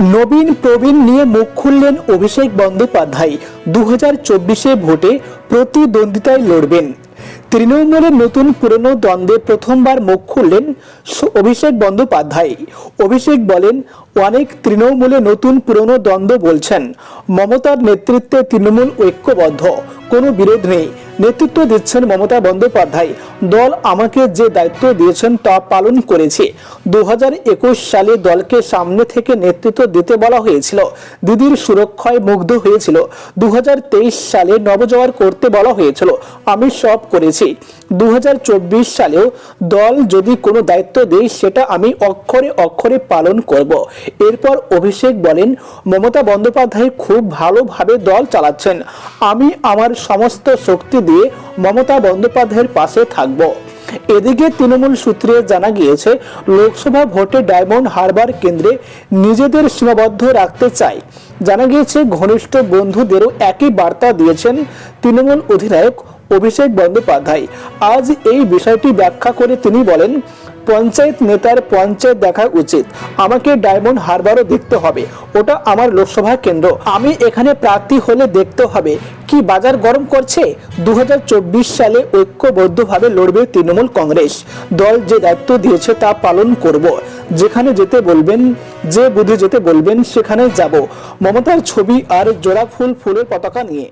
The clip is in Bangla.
নবীন প্রবীণ নিয়ে মুখ খুললেন অভিষেক বন্দ্যোপাধ্যায়। দু হাজার চব্বিশে ভোটে প্রতিদ্বন্দ্বিতায় লড়বেন। তৃণমূলের নতুন পুরনো দ্বন্দ্বে প্রথমবার মুখ খুললেন অভিষেক বন্দ্যোপাধ্যায়। অভিষেক বলেন, অনেক তৃণমূলে নতুন পুরনো দ্বন্দ্ব বলছেন। মমতার নেতৃত্বে তৃণমূল ঐক্যবদ্ধ। কোনো বিরোধ নেই। নেতৃত্ব দিচ্ছেন মমতা বন্দ্যোপাধ্যায়। দল আমাকে যে দায়িত্ব দিয়েছেন তা পালন করেছে। দু সালে দলকে সামনে থেকে নেতৃত্ব দিতে বলা হয়েছিল। দিদির সুরক্ষায় মুগ্ধ হয়েছিল। দু হাজার তেইশ সালে নবজোয়ার করতে বলা হয়েছিল। আমি সব করেছি। দু হাজার চব্বিশ সালেও দল যদি কোনো দায়িত্ব দেয়, সেটা আমি অক্ষরে অক্ষরে পালন করব। এরপর অভিষেক বলেন, মমতা বন্দ্যোপাধ্যায় খুব ভালোভাবে দল চালাচ্ছেন। আমি আমার সমস্ত শক্তি দিয়ে মমতা বন্দ্যোপাধ্যায়ের পাশে থাকব। এদিকে তৃণমূল সূত্রে জানা গিয়েছে, লোকসভা ভোটে ডায়মন্ড হারবার কেন্দ্রে নিজেদের সীমাবদ্ধ রাখতে চায় জানা গিয়েছে, ঘনিষ্ঠ বন্ধুদেরও একই বার্তা দিয়েছেন তৃণমূল অধিনায়ক অভিষেক বন্দ্যোপাধ্যায়। আজ এই বিষয়টি ব্যাখ্যা করে তিনি বলেন, পঞ্চায়েত নেতার পঞ্চায়েত দেখা উচিত। আমাকে ডায়মন্ড হারবারও দেখতে হবে। ওটা আমার লোকসভা কেন্দ্র। আমি এখানে প্রার্থী হলে দেখতে হবে। কি বাজার গরম করছে? দু হাজার চব্বিশ সালে ঐক্যবদ্ধভাবে লড়বে তৃণমূল কংগ্রেস। দল যে দায়িত্ব দিয়েছে তা পালন করব। যেখানে যেতে বলবেন, যে বুধে যেতে বলবেন, সেখানে যাব। মমতার ছবি আর জোড়া ফুল ফুলের পতাকা নিয়ে।